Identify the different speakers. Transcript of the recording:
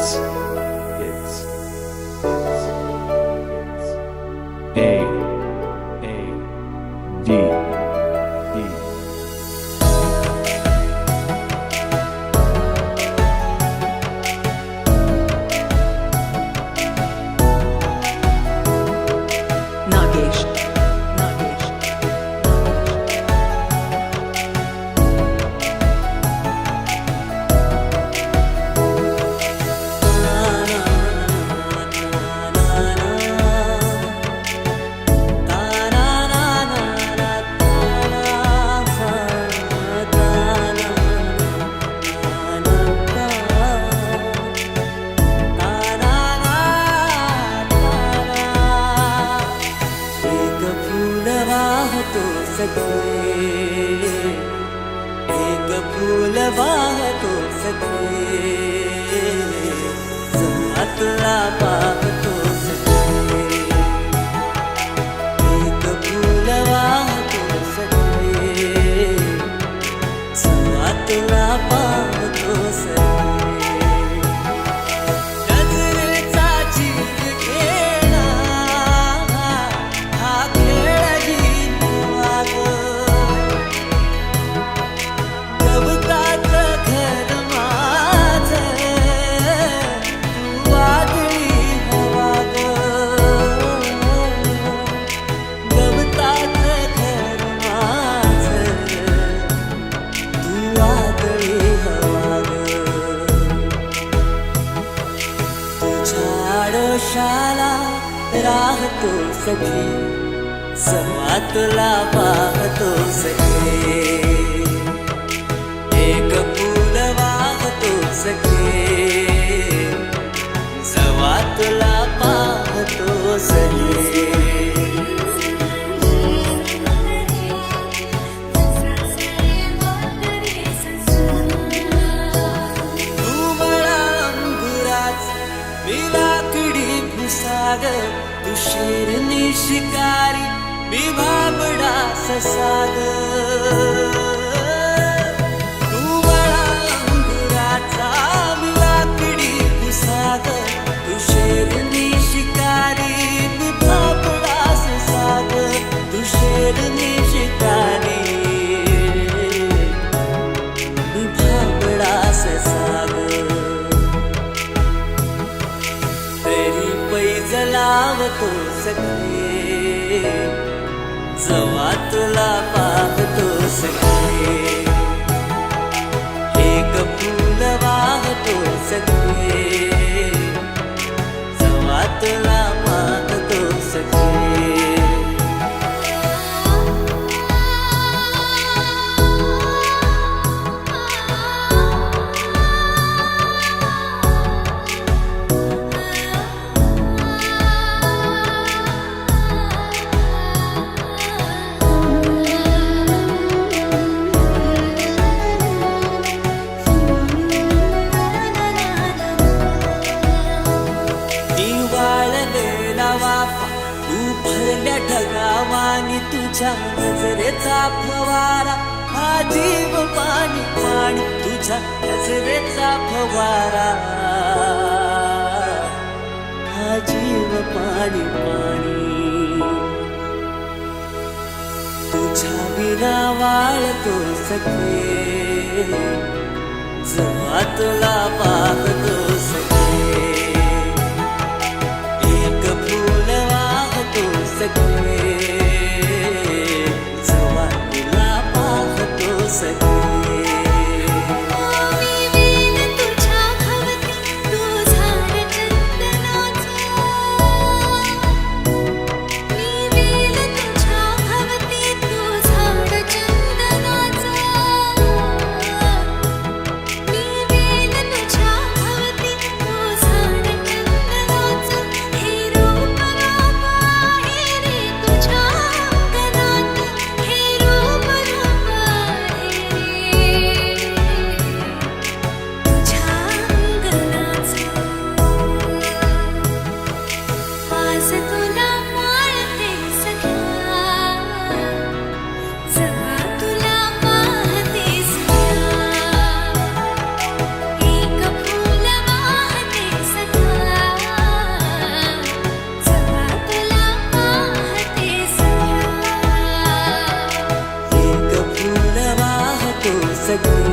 Speaker 1: Podcasts. वाहतो सखे एक फूल वाहतो सखे समातला पाहतो सखे कशाला राहतो सखी समातला पाहतो सखे. एक फूल वाहतो सखे सवातला पाहतो सखे. शेरनी शिकारी मी भाबडा पाहतो सखी? जवा तुला पाहतो सखी. तुझ्या नजरेचा फवारा हा जीव पाणी पाणी तुझ्या नजरेचा फवारा हा जीव पाणी पाणी तुझ्या विना वाळतो सखे जवा तुला पाहतो. सखे